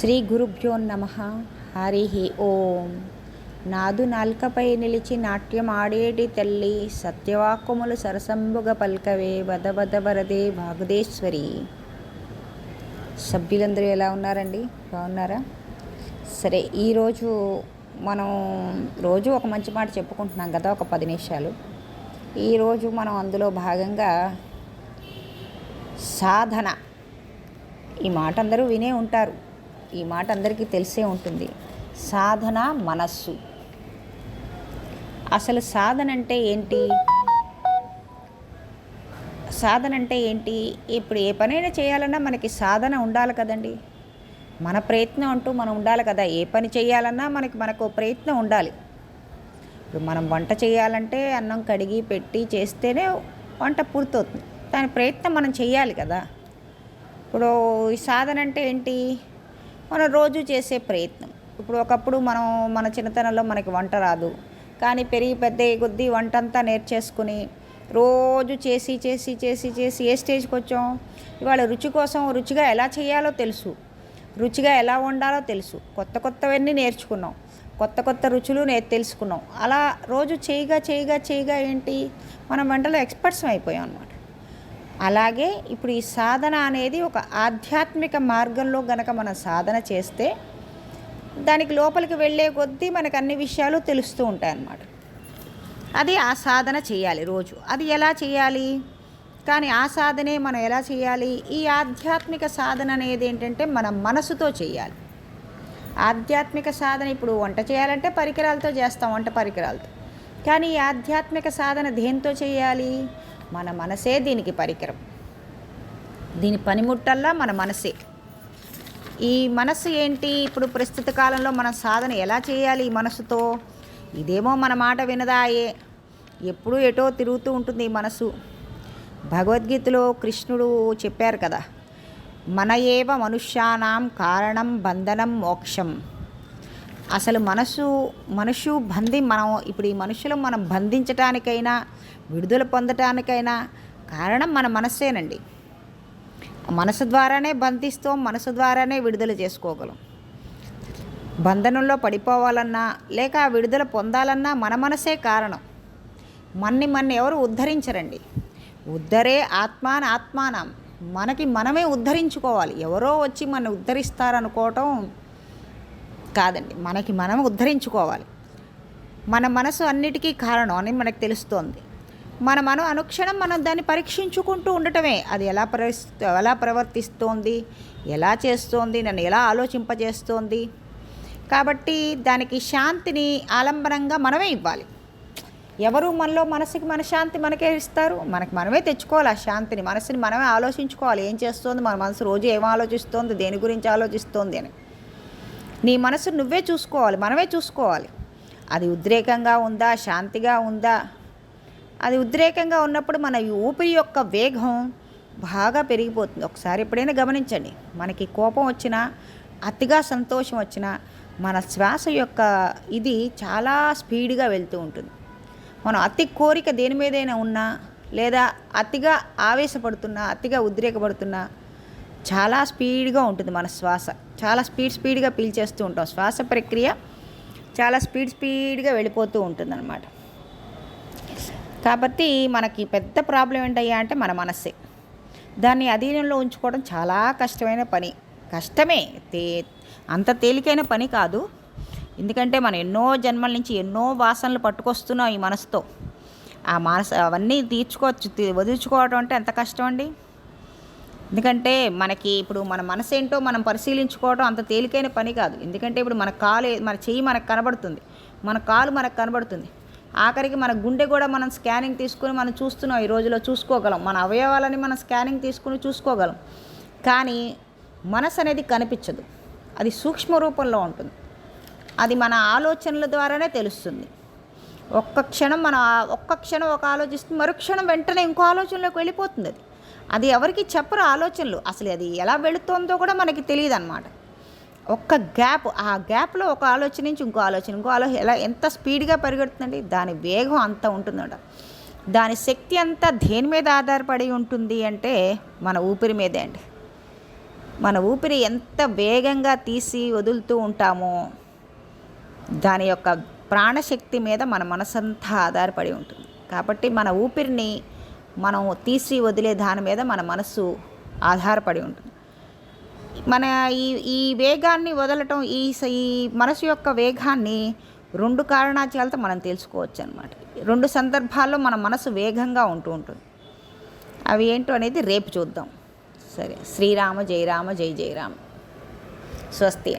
శ్రీ గురుభ్యో నమ. హరి ఓం. నాదు నాల్కపై నిలిచి నాట్యం ఆడేటి తల్లి. సత్యవాక్కుములు సరసంబుగ పల్కవే. వద వద వరదే వాగుదేశ్వరి. సభ్యులందరూ ఎలా ఉన్నారండి? బాగున్నారా? సరే ఈరోజు మనం రోజు ఒక మంచి మాట చెప్పుకుంటున్నాం కదా ఒక పది నిమిషాలు. ఈరోజు మనం అందులో భాగంగా సాధన. ఈ మాట అందరూ వినే ఉంటారు. ఈ మాట అందరికీ తెలిసే ఉంటుంది. సాధన మనస్సు. అసలు సాధన అంటే ఏంటి? సాధన అంటే ఏంటి? ఇప్పుడు ఏ పనైనా చేయాలన్నా మనకి సాధన ఉండాలి కదండి. మన ప్రయత్నం అంటూ మనం ఉండాలి కదా. ఏ పని చేయాలన్నా మనకి మనకు ప్రయత్నం ఉండాలి. ఇప్పుడు మనం వంట చేయాలంటే అన్నం కడిగి పెట్టి చేస్తేనే వంట పూర్తవుతుంది. దాని ప్రయత్నం మనం చేయాలి కదా. ఇప్పుడు ఈ సాధన అంటే ఏంటి? మనం రోజు చేసే ప్రయత్నం. ఇప్పుడు ఒకప్పుడు మనం మన చిన్నతనంలో మనకి వంట రాదు. కానీ పెరిగి పెద్ద కొద్దీ వంట అంతా నేర్చేసుకుని రోజు చేసి చేసి చేసి చేసి ఏ స్టేజ్కి వచ్చాం? ఇవాళ రుచి కోసం రుచిగా ఎలా చేయాలో తెలుసు. రుచిగా ఎలా వండాలో తెలుసు. కొత్త కొత్తవన్నీ నేర్చుకున్నాం. కొత్త కొత్త రుచులు నే తెలుసుకున్నాం. అలా రోజు చేయగా చేయగా చేయగా ఏంటి? మనం వంటలో ఎక్స్పర్ట్స్ అయిపోయాం అన్నమాట. అలాగే ఇప్పుడు ఈ సాధన అనేది ఒక ఆధ్యాత్మిక మార్గంలో గనక మనం సాధన చేస్తే దానికి లోపలికి వెళ్ళే కొద్దీ మనకు అన్ని విషయాలు తెలుస్తూ ఉంటాయి అన్నమాట. అది ఆ సాధన చేయాలి రోజు. అది ఎలా చేయాలి? కానీ ఆ సాధనే మనం ఎలా చేయాలి? ఈ ఆధ్యాత్మిక సాధన అనేది ఏంటంటే మన మనసుతో చేయాలి. ఆధ్యాత్మిక సాధన ఇప్పుడు వంట చేయాలంటే పరికరాలతో చేస్తాం వంట పరికరాలతో. కానీ ఈ ఆధ్యాత్మిక సాధన దేంతో చేయాలి? మన మనసే దీనికి పరికరం. దీని పనిముట్టల్లా మన మనసే. ఈ మనసు ఏంటి? ఇప్పుడు ప్రస్తుత కాలంలో మన సాధన ఎలా చేయాలి ఈ మనసుతో ఇదేమో మన మాట వినదాయే. ఎప్పుడూ ఎటో తిరుగుతూ ఉంటుంది ఈ మనసు భగవద్గీతలో కృష్ణుడు చెప్పారు కదా మన ఏవ మనుష్యానాం కారణం బంధనం మోక్షం. అసలు మనసు మనుషు బంధి మనం ఇప్పుడు ఈ మనుషులు మనం బంధించటానికైనా విడుదల పొందటానికైనా కారణం మన మనస్సేనండి. మనసు ద్వారానే బంధిస్తాం మనసు ద్వారానే విడుదల చేసుకోగలం. బంధనంలో పడిపోవాలన్నా లేక ఆ విడుదల పొందాలన్నా మన మనసే కారణం. మన్ని మన్ని ఎవరు ఉద్ధరించరండి. ఉద్ధరే ఆత్మాన ఆత్మానం. మనకి మనమే ఉద్ధరించుకోవాలి. ఎవరో వచ్చి మన ఉద్ధరిస్తారనుకోవటం కాదండి. మనకి మనం ఉద్ధరించుకోవాలి. మన మనసు అన్నిటికీ కారణం అని మనకు తెలుస్తోంది. మన మనం అనుక్షణం మనం దాన్ని పరీక్షించుకుంటూ ఉండటమే. అది ఎలా ప్రవర్తి ఎలా ప్రవర్తిస్తోంది? ఎలా చేస్తోంది? నన్ను ఎలా ఆలోచింపజేస్తోంది? కాబట్టి దానికి శాంతిని ఆలంబనంగా మనమే ఇవ్వాలి. ఎవరు మనలో మనసుకి మన శాంతి మనకే ఇస్తారు? మనకి మనమే తెచ్చుకోవాలి ఆ శాంతిని. మనసుని మనమే ఆలోచించుకోవాలి. ఏం చేస్తోంది? మన మనసు రోజు ఏం ఆలోచిస్తోంది? దేని గురించి ఆలోచిస్తోంది అని. నీ మనసు నువ్వే చూసుకోవాలి మనమే చూసుకోవాలి. అది ఉద్రేకంగా ఉందా శాంతిగా ఉందా? అది ఉద్రేకంగా ఉన్నప్పుడు మన ఊపిరి యొక్క వేగం బాగా పెరిగిపోతుంది. ఒకసారి ఎప్పుడైనా గమనించండి. మనకి కోపం వచ్చినా అతిగా సంతోషం వచ్చినా మన శ్వాస యొక్క ఇది చాలా స్పీడ్గా వెళ్తూ ఉంటుంది. మనం అతి కోరిక దేని మీదైనా ఉన్నా లేదా అతిగా ఆవేశపడుతున్నా అతిగా ఉద్రేకపడుతున్నా చాలా స్పీడ్గా ఉంటుంది మన శ్వాస. చాలా స్పీడ్ స్పీడ్గా పీల్చేస్తూ ఉంటాం. శ్వాస ప్రక్రియ చాలా స్పీడ్ స్పీడ్గా వెళ్ళిపోతూ ఉంటుంది అనమాట కాబట్టి మనకి పెద్ద ప్రాబ్లం ఏంటయ్యా అంటే మన మనస్సే. దాన్ని అధీనంలో ఉంచుకోవడం చాలా కష్టమైన పని. కష్టమే. తే అంత తేలికైన పని కాదు. ఎందుకంటే మనం ఎన్నో జన్మల నుంచి ఎన్నో వాసనలు పట్టుకొస్తున్నాం ఈ మనసుతో. ఆ మనసు అవన్నీ తీర్చుకోవచ్చు తీ- వదిలించుకోవడం అంటే ఎంత కష్టం అండి ఎందుకంటే మనకి ఇప్పుడు మన మనసు ఏంటో మనం పరిశీలించుకోవడం అంత తేలికైన పని కాదు. ఎందుకంటే ఇప్పుడు మన కాలు మన చెయ్యి మనకు కనబడుతుంది. మన కాలు మనకు కనబడుతుంది. ఆఖరికి మన గుండె కూడా మనం స్కానింగ్ తీసుకుని మనం చూస్తున్నాం. ఈ రోజులో చూసుకోగలం. మన అవయవాలని మనం స్కానింగ్ తీసుకుని చూసుకోగలం. కానీ మనసు అనేది కనిపించదు. అది సూక్ష్మ రూపంలో ఉంటుంది. అది మన ఆలోచనల ద్వారానే తెలుస్తుంది. ఒక్క క్షణం మన ఒక్క క్షణం ఒక ఆలోచిస్తుంది మరుక్షణం వెంటనే ఇంకో ఆలోచనలోకి వెళ్ళిపోతుంది అది. అది ఎవరికి చెప్పరు ఆలోచనలు. అసలు అది ఎలా వెళుతుందో కూడా మనకి తెలియదు అనమాట ఒక్క గ్యాప్ ఆ గ్యాప్లో ఒక ఆలోచన నుంచి ఇంకో ఆలోచన ఇంకో ఆలోచన ఎలా ఎంత స్పీడ్గా పరిగెడుతుందండి దాని వేగం అంత ఉంటుందట దాని శక్తి అంతా దేని మీద ఆధారపడి ఉంటుంది అంటే మన ఊపిరి మీదే అండి. మన ఊపిరి ఎంత వేగంగా తీసి వదులుతూ ఉంటామో దాని యొక్క ప్రాణశక్తి మీద మన మనసంతా ఆధారపడి ఉంటుంది. కాబట్టి మన ఊపిరిని మనం తీసి వదిలే దాని మీద మన మనస్సు ఆధారపడి ఉంటుంది. మన ఈ ఈ వేగాన్ని వదలటం ఈ ఈ మనసు యొక్క వేగాన్ని రెండు కారణాచాలతో మనం తెలుసుకోవచ్చు అనమాట రెండు సందర్భాల్లో మన మనసు వేగంగా ఉంటూ ఉంటుంది. అవి ఏంటో అనేది రేపు చూద్దాం. సరే. శ్రీరామ జయరామ జై జయరామ. స్వస్తి.